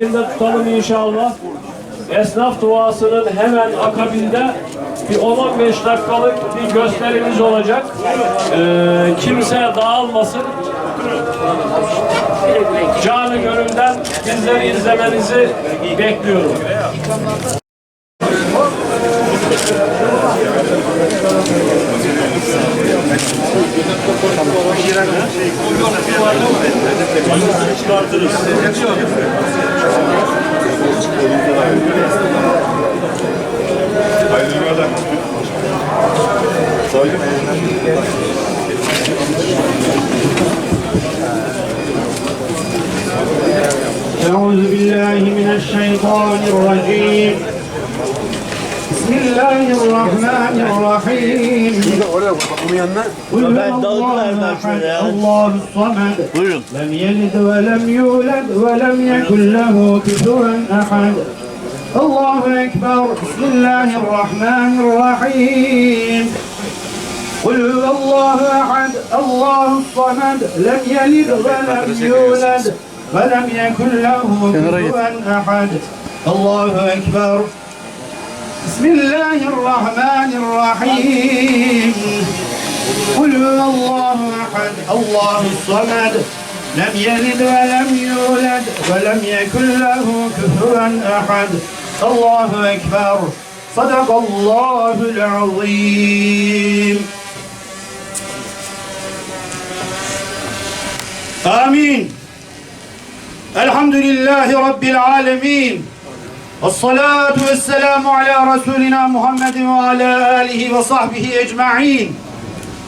Elinde tutalım inşallah. Esnaf duasının hemen akabinde bir 10-15 dakikalık bir gösterimiz olacak. Ee, kimse dağılmasın. Canı gönülden bizleri izlemenizi bekliyorum. أعوذ بالله من الشيطان الرجيم بسم الله الرحمن الرحيم قل هو الله أحد الله الصمد لم يلد ولم يولد ولم يكن له كفوا أحد الله أكبر بسم الله الرحمن الرحيم قل هو الله أحد الله الصمد لم يلد ولم يولد ولم يكن له كفوا أحد الله أكبر بسم الله الرحمن الرحيم قل هو الله أحد الله الصمد لم يلد ولم يولد ولم يكن له كفوا أحد الله أكبر صدق الله العظيم آمين الحمد لله رب العالمين والصلاة والسلام على رسولنا محمد وعلى آله وصحبه أجمعين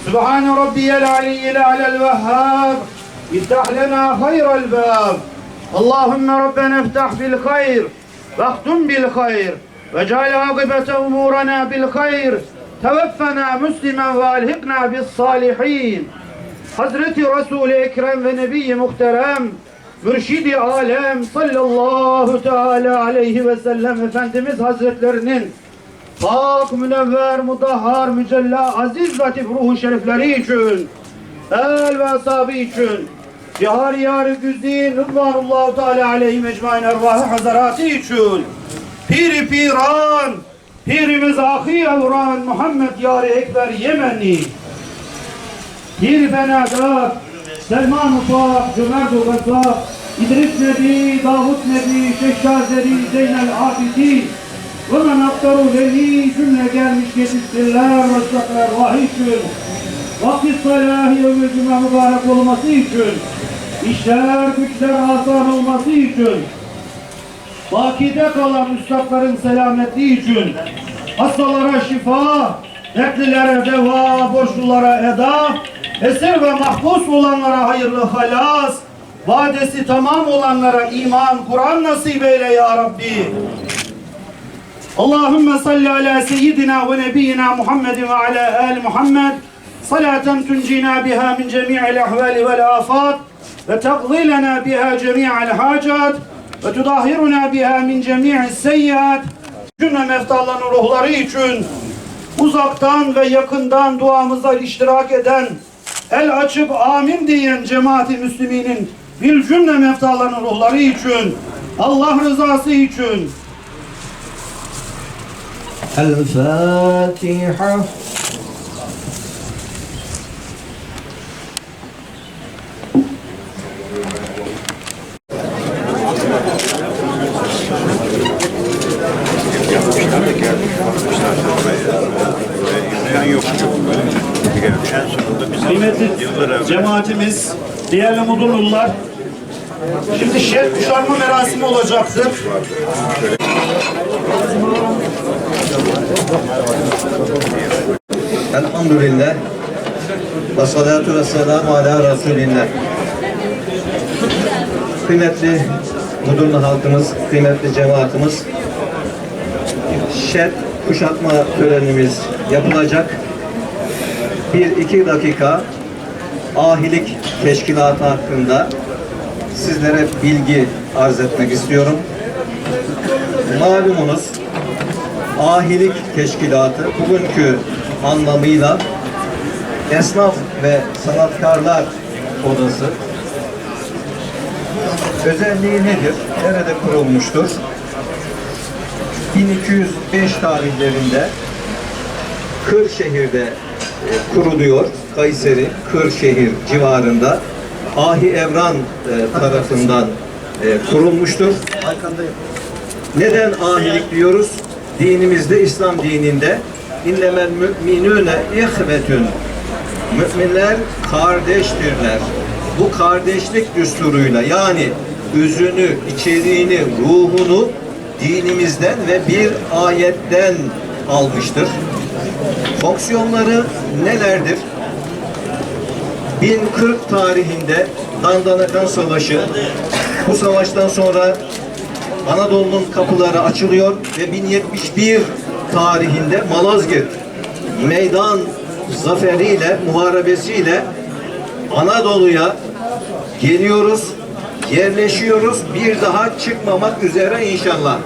سبحان ربي العلي الأعلى الوهاب افتح لنا خير الباب اللهم ربنا افتح بالخير واختم بالخير واجعل عاقبة أمورنا بالخير توفنا مسلما والحقنا بالصالحين Hazreti Resul-i Ekrem ve Nebi-i Muhterem Mürşidi Alem sallallahu teala aleyhi ve sellem Efendimiz Hazretlerinin Pak, münevver, mudahhar, mücella, aziz latif ruhu şerifleri için el ve ashabı için Cihar yarı güzdin Rıdvanullahu Teala aleyhi mecmain ervahı hazaratı için Piri piran Pirimiz ahi evran Muhammed Yari Ekber Yemeni Bir Benadat, Selman Ufak, Cömert Ugasa, İdris Nebi, Davut Nebi, Şehşazeri, Zeynel Abidin, ve men aktaru cümle gelmiş yetiştirler ve saklar vahiy için, vakit salahi ömür cümle mübarek olması için, işler güçler asan olması için, Bakide kalan üstadların selametliği için hastalara şifa, dertlilere deva, borçlulara eda, esir ve mahpus olanlara hayırlı halas, vadesi tamam olanlara iman, Kur'an nasip eyle ya Rabbi. Allahümme salli ala seyyidina ve nebiyyina Muhammed ve ala ali Muhammed. Salaten tuncina biha min cemi'il ahvali vel afat ve taqdi lana biha cemi'il hacat ve tudahhiruna biha min cemi'is seyyiat. Cümle meftalların ruhları için uzaktan ve yakından duamıza iştirak eden el açıp amin diyen cemaati müsliminin bil cümle meftaların ruhları için Allah rızası için evvel cemaatimiz, değerli mudurlular, şimdi şerh kuşanma merasimi olacaktır. Elhamdülillah ve salatu ve selamu ala Resulillah Kıymetli Mudurnu halkımız, kıymetli cemaatimiz Şer kuşatma törenimiz yapılacak. Bir iki dakika ahilik teşkilatı hakkında sizlere bilgi arz etmek istiyorum. Malumunuz ahilik teşkilatı bugünkü anlamıyla esnaf ve sanatkarlar odası Özelliği nedir? Nerede kurulmuştur? 1205 tarihlerinde Kırşehir'de e, kuruluyor. Kayseri, Kırşehir civarında Ahi Evran e, tarafından e, kurulmuştur. Neden ahilik diyoruz? Dinimizde, İslam dininde innemel müminüne ihvetün Müminler kardeştirler. Bu kardeşlik düsturuyla yani özünü, içeriğini, ruhunu dinimizden ve bir ayetten almıştır. Fonksiyonları nelerdir? 1040 tarihinde Dandanakan Savaşı, bu savaştan sonra Anadolu'nun kapıları açılıyor ve 1071 tarihinde Malazgirt meydan zaferiyle, muharebesiyle Anadolu'ya geliyoruz, yerleşiyoruz. Bir daha çıkmamak üzere inşallah.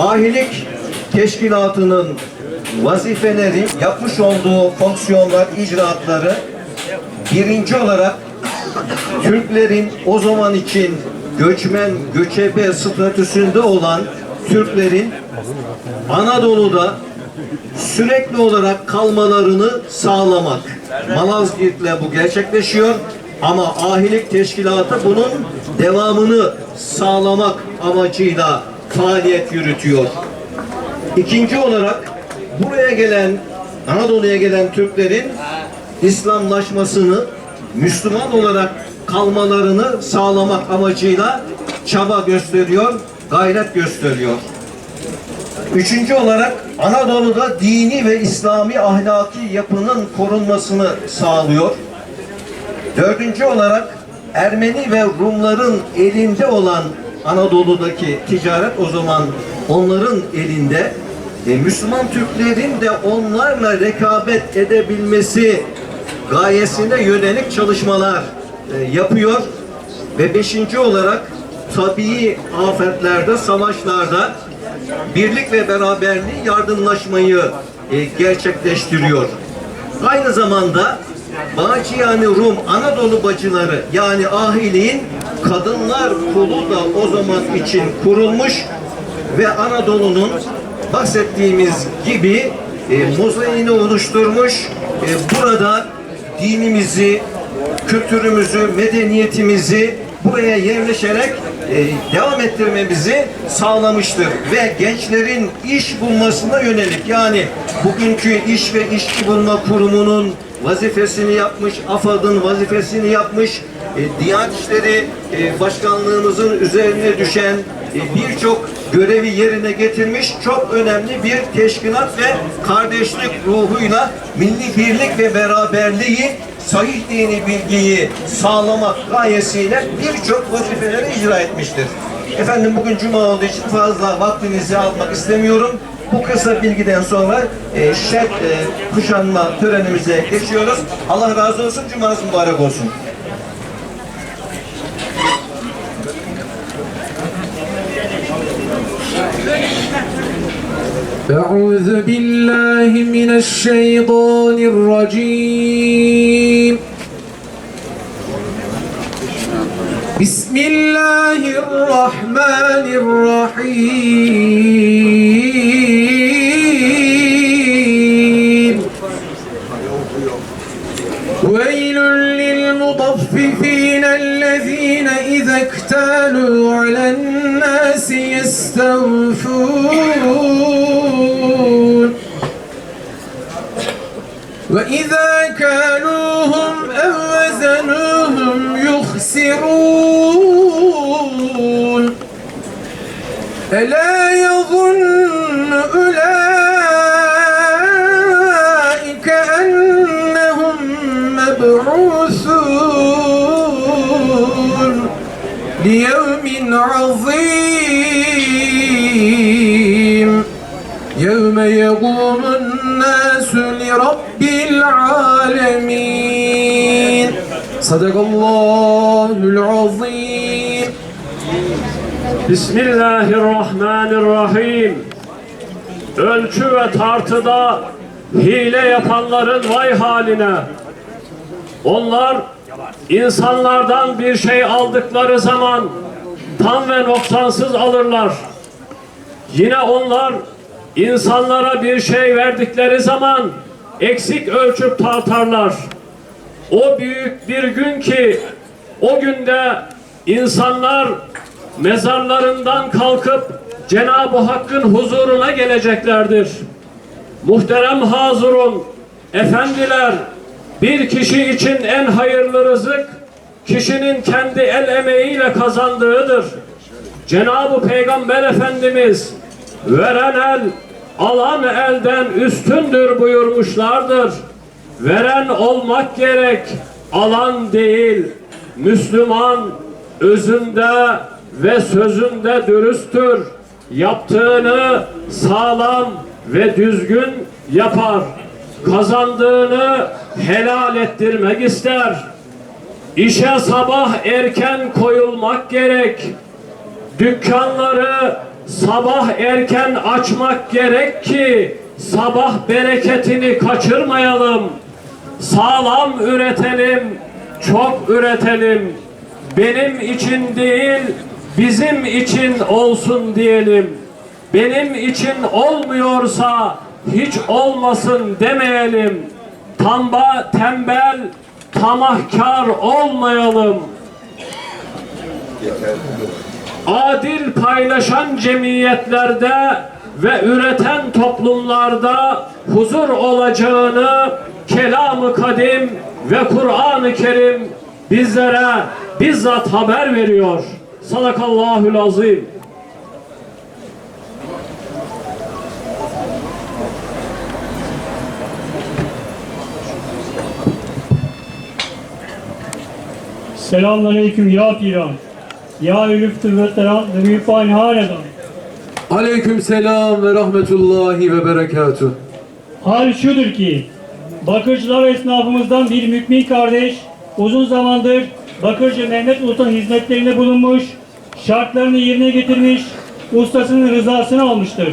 Ahilik teşkilatının vazifeleri, yapmış olduğu fonksiyonlar, icraatları birinci olarak Türklerin o zaman için göçmen, göçebe statüsünde olan Türklerin Anadolu'da sürekli olarak kalmalarını sağlamak. Malazgirt'le bu gerçekleşiyor ama ahilik teşkilatı bunun devamını sağlamak amacıyla faaliyet yürütüyor. İkinci olarak buraya gelen, Anadolu'ya gelen Türklerin İslamlaşmasını, Müslüman olarak kalmalarını sağlamak amacıyla çaba gösteriyor, gayret gösteriyor. Üçüncü olarak Anadolu'da dini ve İslami ahlaki yapının korunmasını sağlıyor. Dördüncü olarak Ermeni ve Rumların elinde olan Anadolu'daki ticaret o zaman onların elinde. E, Müslüman Türklerin de onlarla rekabet edebilmesi gayesine yönelik çalışmalar e, yapıyor. Ve beşinci olarak tabii afetlerde, savaşlarda birlik ve beraberliği, yardımlaşmayı e, gerçekleştiriyor. Aynı zamanda Baciyani Rum Anadolu bacıları yani ahiliğin kadınlar kolu da o zaman için kurulmuş ve Anadolu'nun bahsettiğimiz gibi e, mozaiğini oluşturmuş. E, burada dinimizi, kültürümüzü, medeniyetimizi buraya yerleşerek e, devam ettirmemizi sağlamıştır. Ve gençlerin iş bulmasına yönelik yani bugünkü iş ve işçi bulma kurumunun vazifesini yapmış, AFAD'ın vazifesini yapmış, e, Diyanet İşleri e, Başkanlığımızın üzerine düşen e, birçok görevi yerine getirmiş çok önemli bir teşkilat ve kardeşlik ruhuyla milli birlik ve beraberliği sahih dini bilgiyi sağlamak gayesiyle birçok vazifeleri icra etmiştir. Efendim bugün cuma olduğu için fazla vaktinizi almak istemiyorum. Bu kısa bilgiden sonra e, şer e, kuşanma törenimize geçiyoruz. Allah razı olsun, cumanız mübarek olsun. أعوذ بالله من الشيطان الرجيم. بسم الله الرحمن الرحيم. ويل للمطففين الذين إذا اكتالوا على الناس يستوفون. وإذا كانوهم أو وزنوهم يخسرون. ألا يظن أولئك أنهم مبعوثون. ليوم عظيم. يوم يقوم الناس لرب العالمين صدق الله العظيم Bismillahirrahmanirrahim. Ölçü ve tartıda hile yapanların vay haline. Onlar insanlardan bir şey aldıkları zaman tam ve noksansız alırlar. Yine onlar insanlara bir şey verdikleri zaman eksik ölçüp tartarlar. O büyük bir gün ki o günde insanlar mezarlarından kalkıp Cenab-ı Hakk'ın huzuruna geleceklerdir. Muhterem hazurun, efendiler, bir kişi için en hayırlı rızık, kişinin kendi el emeğiyle kazandığıdır. Cenab-ı Peygamber Efendimiz, veren el, alan elden üstündür buyurmuşlardır. Veren olmak gerek, alan değil. Müslüman özünde ve sözünde dürüsttür. Yaptığını sağlam ve düzgün yapar. Kazandığını helal ettirmek ister. İşe sabah erken koyulmak gerek. Dükkanları sabah erken açmak gerek ki sabah bereketini kaçırmayalım. Sağlam üretelim, çok üretelim. Benim için değil, bizim için olsun diyelim. Benim için olmuyorsa hiç olmasın demeyelim. Tamba tembel, tamahkar olmayalım. Adil paylaşan cemiyetlerde ve üreten toplumlarda huzur olacağını kelam-ı kadim ve Kur'an-ı Kerim bizlere bizzat haber veriyor. Sadakallahul azim. Selamünaleyküm ya piran. Ya ülüftü veteran ve müfani hanedan. Aleyküm selam ve rahmetullahi ve berekatuh. Hal şudur ki, bakırcılar esnafımızdan bir mümin kardeş uzun zamandır Bakırcı Mehmet Usta'nın hizmetlerinde bulunmuş, şartlarını yerine getirmiş, ustasının rızasını almıştır.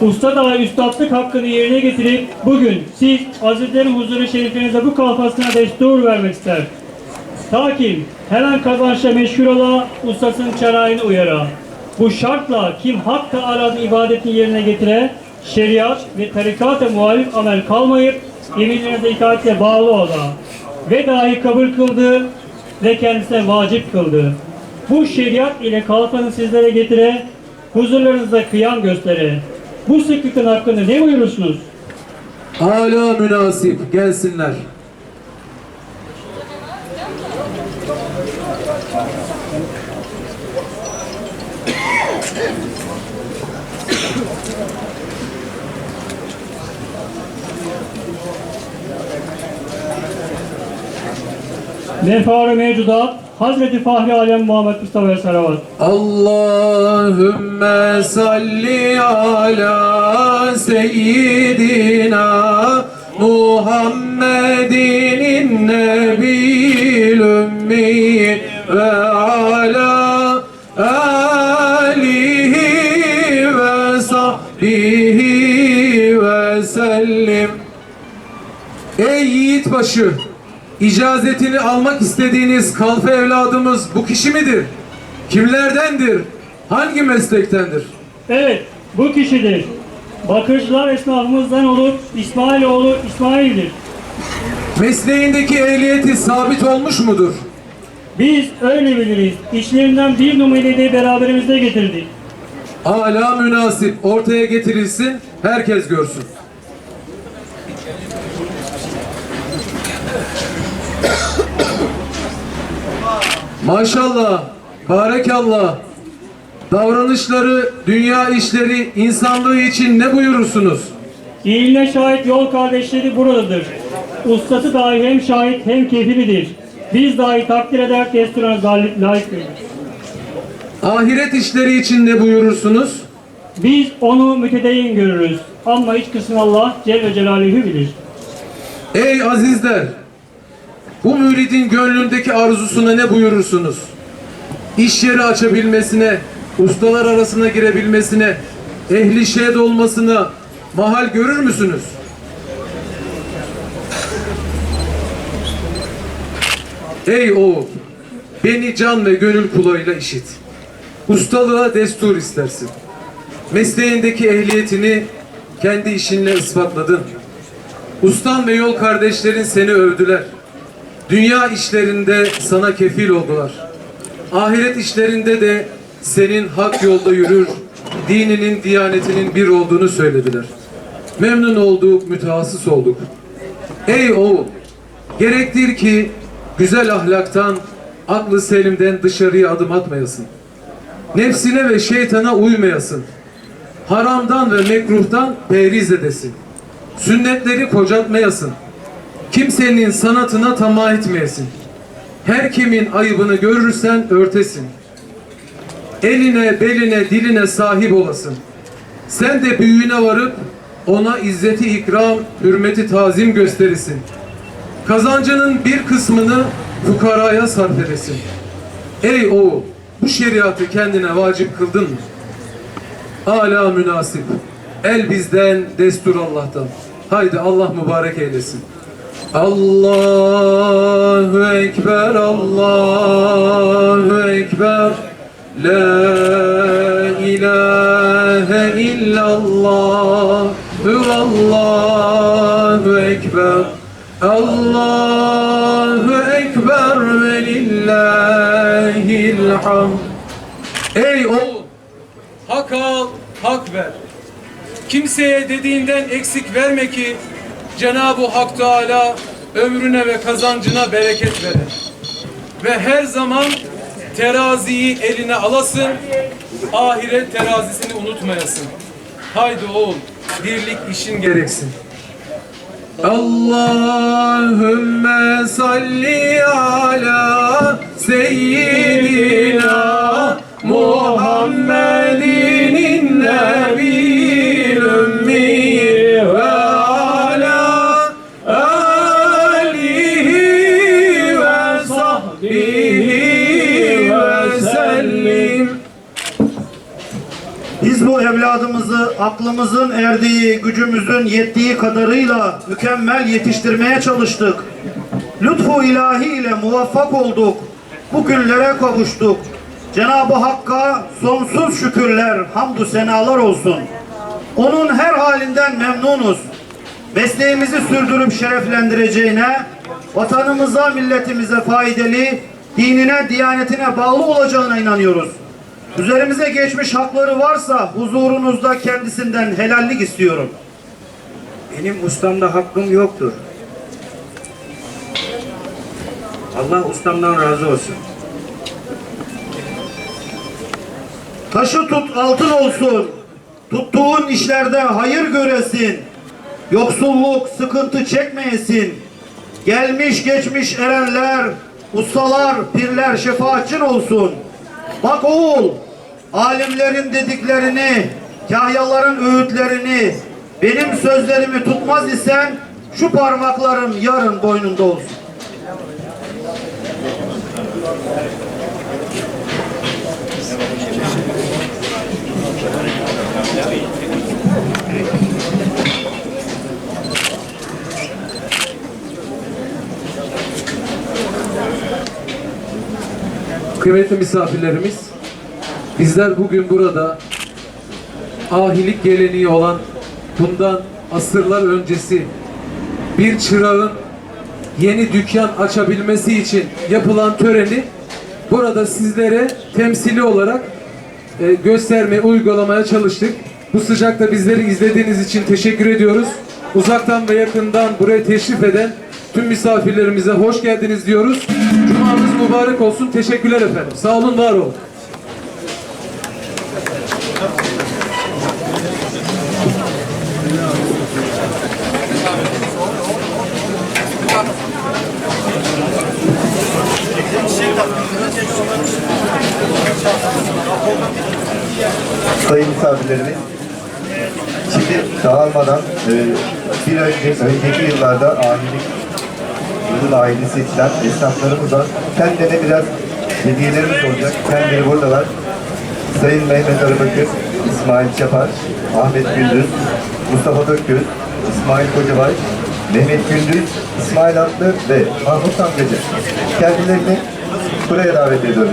Usta da üstadlık hakkını yerine getirip bugün siz Hazretlerin huzuru şeriflerinize bu kalfasına destur vermek ister. Ta ki her an kazançla meşgul ola, ustasının çarağını uyara. Bu şartla kim Hak Teala'nın ibadetini yerine getire, şeriat ve tarikata muhalif amel kalmayıp, emirlerine itaatle bağlı ola. Ve dahi kabul kıldı ve kendisine vacip kıldı. Bu şeriat ile kalfanı sizlere getire, huzurlarınızda kıyam göstere. Bu sıklıkın hakkında ne buyurursunuz? Hala münasip gelsinler. Mefar-ı mevcudat, Hazreti Fahri Alem Muhammed Mustafa Salavat. Allahümme salli ala seyyidina Muhammedin nebil ümmi ve ala alihi ve sahbihi ve sellim Ey yiğitbaşı! İcazetini almak istediğiniz kalfa evladımız bu kişi midir? Kimlerdendir? Hangi meslektendir? Evet, bu kişidir. Bakırcılar esnafımızdan olup İsmailoğlu İsmail'dir. Mesleğindeki ehliyeti sabit olmuş mudur? Biz öyle biliriz. İşlerinden bir numarayı beraberimizde getirdik. Hala münasip ortaya getirilsin, herkes görsün. Maşallah, barekallah. Davranışları, dünya işleri, insanlığı için ne buyurursunuz? İyiliğine şahit yol kardeşleri buradadır. Ustası dahi hem şahit hem kefilidir. Biz dahi takdir eder desturuna galip layık görürüz. Ahiret işleri için ne buyurursunuz? Biz onu mütedeyyin görürüz. Ama iç kısmı Allah Celle Celaluhu bilir. Ey azizler! Bu müridin gönlündeki arzusuna ne buyurursunuz? İş yeri açabilmesine, ustalar arasına girebilmesine, ehli şehit olmasına mahal görür müsünüz? Ey oğul, beni can ve gönül kulağıyla işit. Ustalığa destur istersin. Mesleğindeki ehliyetini kendi işinle ispatladın. Ustan ve yol kardeşlerin seni övdüler. Dünya işlerinde sana kefil oldular. Ahiret işlerinde de senin hak yolda yürür, dininin, diyanetinin bir olduğunu söylediler. Memnun olduk, mütehassıs olduk. Ey oğul, gerektir ki güzel ahlaktan, aklı selimden dışarıya adım atmayasın. Nefsine ve şeytana uymayasın. Haramdan ve mekruhtan periz edesin. Sünnetleri kocatmayasın. Kimsenin sanatına tamah etmeyesin. Her kimin ayıbını görürsen örtesin. Eline, beline, diline sahip olasın. Sen de büyüğüne varıp ona izzeti ikram, hürmeti tazim gösterirsin. Kazancının bir kısmını fukaraya sarf edesin. Ey oğul, bu şeriatı kendine vacip kıldın mı? Hala münasip. El bizden, destur Allah'tan. Haydi Allah mübarek eylesin. Allahu Ekber, Allahu Ekber. La ilahe illallah. Allahu Ekber. Allahu Ekber ve lillahil. Ey oğul! Hak al, hak ver. Kimseye dediğinden eksik verme ki Cenab-ı Hak Teala ömrüne ve kazancına bereket verir. Ve her zaman teraziyi eline alasın, ahiret terazisini unutmayasın. Haydi oğul, birlik işin gereksin. Allahümme salli ala seyyidina Muhammedin nebil evladımızı aklımızın erdiği, gücümüzün yettiği kadarıyla mükemmel yetiştirmeye çalıştık. Lütfu ilahi ile muvaffak olduk. Bu günlere kavuştuk. Cenab-ı Hakk'a sonsuz şükürler, hamdü senalar olsun. Onun her halinden memnunuz. Mesleğimizi sürdürüp şereflendireceğine, vatanımıza, milletimize faydalı, dinine, diyanetine bağlı olacağına inanıyoruz. Üzerimize geçmiş hakları varsa huzurunuzda kendisinden helallik istiyorum. Benim ustamda hakkım yoktur. Allah ustamdan razı olsun. Taşı tut altın olsun. Tuttuğun işlerde hayır göresin. Yoksulluk, sıkıntı çekmeyesin. Gelmiş geçmiş erenler, ustalar, pirler şefaatçin olsun. Bak oğul, alimlerin dediklerini, kahyaların öğütlerini, benim sözlerimi tutmaz isen şu parmaklarım yarın boynunda olsun. Kıymetli misafirlerimiz, bizler bugün burada ahilik geleneği olan bundan asırlar öncesi bir çırağın yeni dükkan açabilmesi için yapılan töreni burada sizlere temsili olarak e, göstermeye, uygulamaya çalıştık. Bu sıcakta bizleri izlediğiniz için teşekkür ediyoruz. Uzaktan ve yakından buraya teşrif eden tüm misafirlerimize hoş geldiniz diyoruz. Cumanız mübarek olsun. Teşekkürler efendim. Sağ olun, var olun. Sayın misafirlerimiz, şimdi dağılmadan e, bir önce, önceki yıllarda ahilik, yılın ailesi seçilen esnaflarımızla kendilerine biraz hediyelerimiz olacak. Kendileri buradalar. Sayın Mehmet Arabakır, İsmail Çapar, Ahmet Gündüz, Mustafa Dökgöz, İsmail Kocabay, Mehmet Gündüz, İsmail Atlı ve Mahmut Amcacı. Kendilerini buraya davet ediyorum.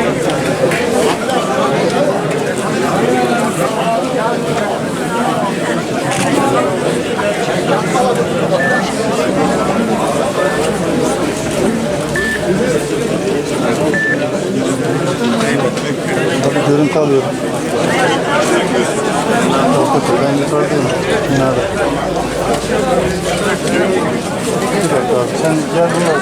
Görüntü alıyorum. Ben yukarıdayım. Binada. Bir dakika abi. Sen gel bunlar.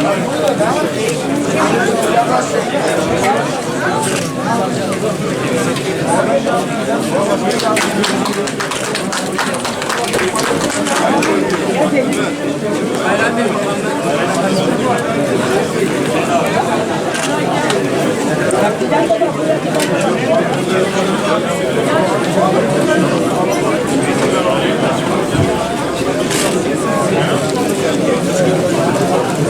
Bir insan savaşı programı burada sona ermiştir. Cadde boyunca pilav ikramı, Osmanlı şerbeti ve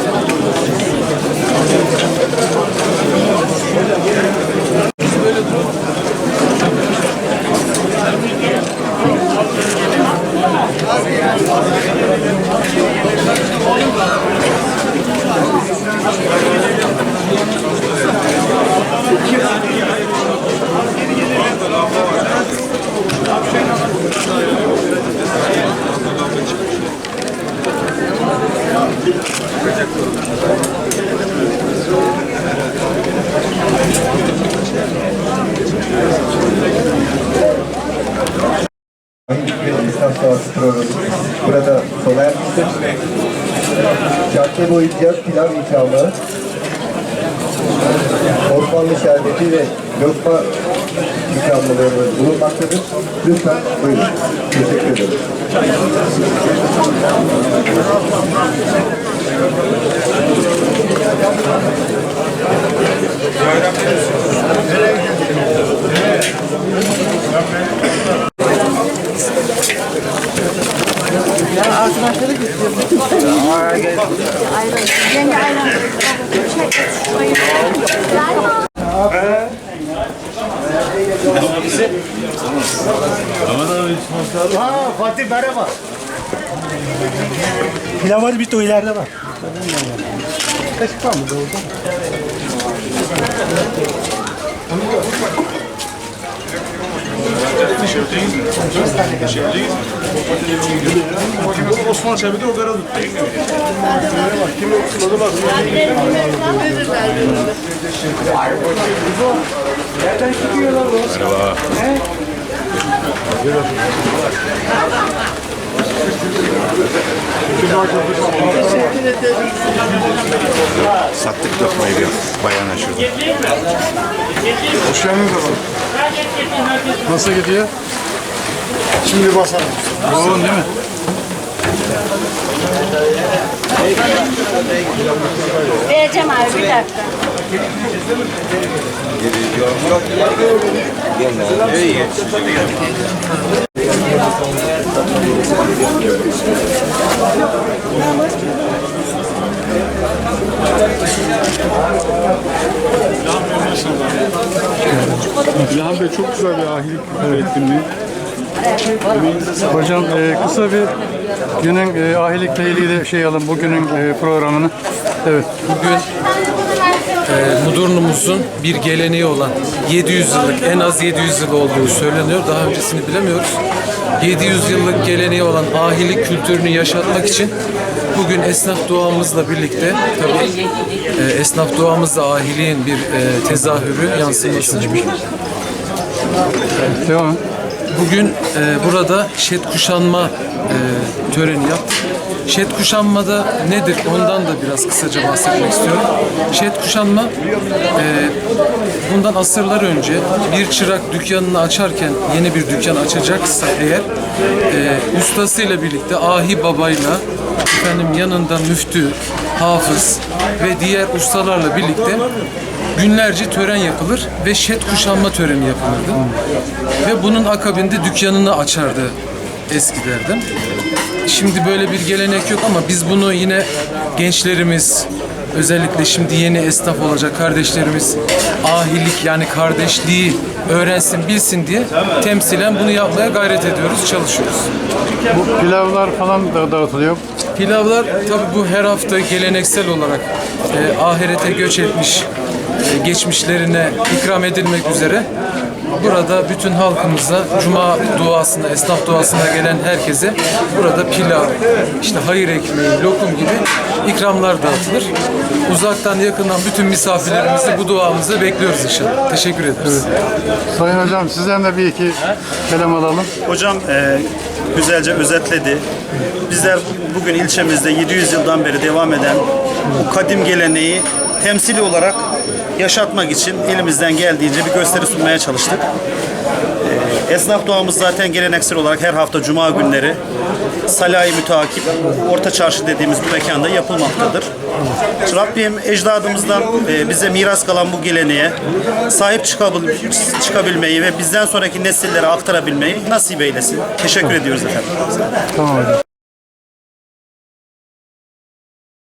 ikramlarımız bulunmaktadır. Lütfen buyurun. Teşekkür ederim. Yenge ayran. Şey, Ha Fatih merhaba. Pilav hadi bitti o ileride var. Kaşık var mı orada? Osman Çebi'de o kadar Kim yoksulları bak. Merhaba. Sattık lokmayı bir bayana şurada. Hoş geldiniz efendim. Nasıl gidiyor? Şimdi basalım. Yoğun değil mi? Vereceğim abi bir dakika. İlhan Bey çok güzel bir ahilik etkinliği. Hocam e, kısa bir günün e, ahilikle ilgili şey alın bugünün e, programını. Evet. Bugün e, Mudurnu'muzun bir geleneği olan 700 yıllık, en az 700 yıl olduğu söyleniyor. Daha öncesini bilemiyoruz. 700 yıllık geleneği olan ahilik kültürünü yaşatmak için bugün esnaf duamızla birlikte tabii e, esnaf duamız da ahiliğin bir e, tezahürü, yansıması. Devam. Bugün e, burada şet kuşanma e, töreni yaptık. Şet kuşanmada nedir? Ondan da biraz kısaca bahsetmek istiyorum. Şet kuşanma e, bundan asırlar önce bir çırak dükkanını açarken yeni bir dükkan açacaksa eğer e, ustasıyla birlikte ahi babayla efendim yanında müftü, hafız ve diğer ustalarla birlikte günlerce tören yapılır ve şet kuşanma töreni yapılırdı. Ve bunun akabinde dükkanını açardı eskilerden. Şimdi böyle bir gelenek yok ama biz bunu yine gençlerimiz özellikle şimdi yeni esnaf olacak kardeşlerimiz ahilik yani kardeşliği öğrensin bilsin diye temsilen bunu yapmaya gayret ediyoruz, çalışıyoruz. Bu pilavlar falan da dağıtılıyor. Pilavlar tabi bu her hafta geleneksel olarak e, ahirete göç etmiş geçmişlerine ikram edilmek üzere burada bütün halkımıza cuma duasına, esnaf duasına gelen herkese burada pilav, işte hayır ekmeği, lokum gibi ikramlar dağıtılır. Uzaktan yakından bütün misafirlerimizi bu duamıza bekliyoruz inşallah. Teşekkür ederiz. Sayın hocam sizden de bir iki kelam alalım. Hocam e, güzelce özetledi. Bizler bugün ilçemizde 700 yıldan beri devam eden bu kadim geleneği temsili olarak yaşatmak için elimizden geldiğince bir gösteri sunmaya çalıştık. E, esnaf doğamız zaten geleneksel olarak her hafta cuma günleri salayı mütakip Orta Çarşı dediğimiz bu mekanda yapılmaktadır. Rabbim ecdadımızdan e, bize miras kalan bu geleneğe sahip çıkabil- çıkabilmeyi ve bizden sonraki nesillere aktarabilmeyi nasip eylesin. Teşekkür ediyoruz efendim. Tamam.